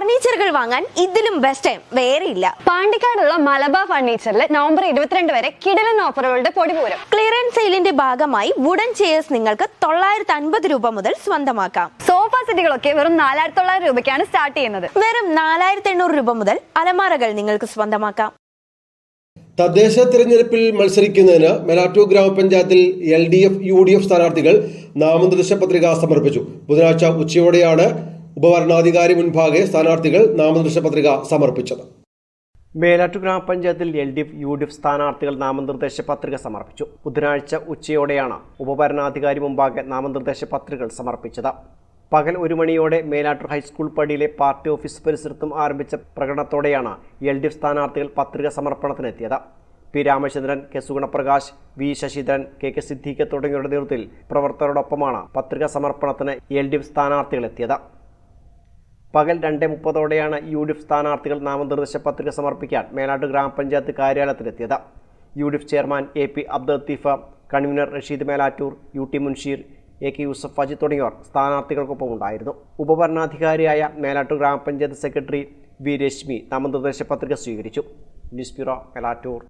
ഫർണിച്ചറുകൾ വാങ്ങാൻ ഇതിലും ബെസ്റ്റ് ടൈം വേറെയില്ല പാണ്ടിക്കാടുള്ള മലബാർ ഫർണിച്ചറിൽ നവംബർ ഇരുപത്തിരണ്ട് വരെ കിടലൻ ഓഫറുകളുടെ പൊടിപൂരം ക്ലിയറൻസ് സെയിലിന്റെ ഭാഗമായി വുഡൻ ചെയേഴ്സ് നിങ്ങൾക്ക് തൊള്ളായിരത്തി അൻപത് രൂപ മുതൽ സ്വന്തമാക്കാം. സോഫ സെറ്റുകളൊക്കെ വെറും നാലായിരത്തി തൊള്ളായിരം രൂപയ്ക്കാണ് സ്റ്റാർട്ട് ചെയ്യുന്നത്. വെറും നാലായിരത്തി എണ്ണൂറ് രൂപ മുതൽ അലമാരകൾ നിങ്ങൾക്ക് സ്വന്തമാക്കാം. തദ്ദേശ തിരഞ്ഞെടുപ്പിൽ മത്സരിക്കുന്നതിന് മെലാറ്റൂർ ഗ്രാമപഞ്ചായത്തിൽ L D F U D F സ്ഥാനാർത്ഥികൾ നാമനിർദ്ദേശ പത്രിക സമർപ്പിച്ചു. ബുധനാഴ്ച ഉച്ചയോടെയാണ് ഉപഭരണാധികാരി മുൻപാകെ സ്ഥാനാർത്ഥികൾ നാമനിർദ്ദേശ പത്രിക സമർപ്പിച്ചത്. മേലാറ്റു ഗ്രാമപഞ്ചായത്തിൽ L D F U D F സ്ഥാനാർത്ഥികൾ നാമനിർദ്ദേശ പത്രിക സമർപ്പിച്ചു. ബുധനാഴ്ച ഉച്ചയോടെയാണ് ഉപഭരണാധികാരി മുമ്പാകെ നാമനിർദ്ദേശ പത്രികകൾ സമർപ്പിച്ചത്. പകൽ ഒരു മണിയോടെ മേലാറ്റൂർ ഹൈസ്കൂൾ പടിയിലെ പാർട്ടി ഓഫീസ് പരിസരത്തും ആരംഭിച്ച പ്രകടനത്തോടെയാണ് എൽ ഡി എഫ് സ്ഥാനാർത്ഥികൾ പത്രിക സമർപ്പണത്തിനെത്തിയത്. P Ramachandran K Sugunaprakash V Sasidharan K K Siddique തുടങ്ങിയവരുടെ നേതൃത്വത്തിൽ പ്രവർത്തകരോടൊപ്പമാണ് പത്രിക സമർപ്പണത്തിന് എൽ ഡി എഫ് സ്ഥാനാർത്ഥികൾ എത്തിയത് പകൽ രണ്ട് മുപ്പതോടെയാണ് യു ഡി എഫ് സ്ഥാനാർത്ഥികൾ നാമനിർദ്ദേശ പത്രിക സമർപ്പിക്കാൻ മേനാട് ഗ്രാമപഞ്ചായത്ത് കാര്യാലയത്തിലെത്തിയത്. U D F chairman A P Abdul Latheef convener Rasheed Melattur U T Munsheer A K Yousuf ഫജി തുടങ്ങിയവർ സ്ഥാനാർത്ഥികൾക്കൊപ്പം ഉണ്ടായിരുന്നു. ഉപഭരണാധികാരിയായ മേലാട്ടു ഗ്രാമപഞ്ചായത്ത് സെക്രട്ടറി വി രശ്മി നാമനിർദ്ദേശ പത്രിക സ്വീകരിച്ചു. News bureau Melattur.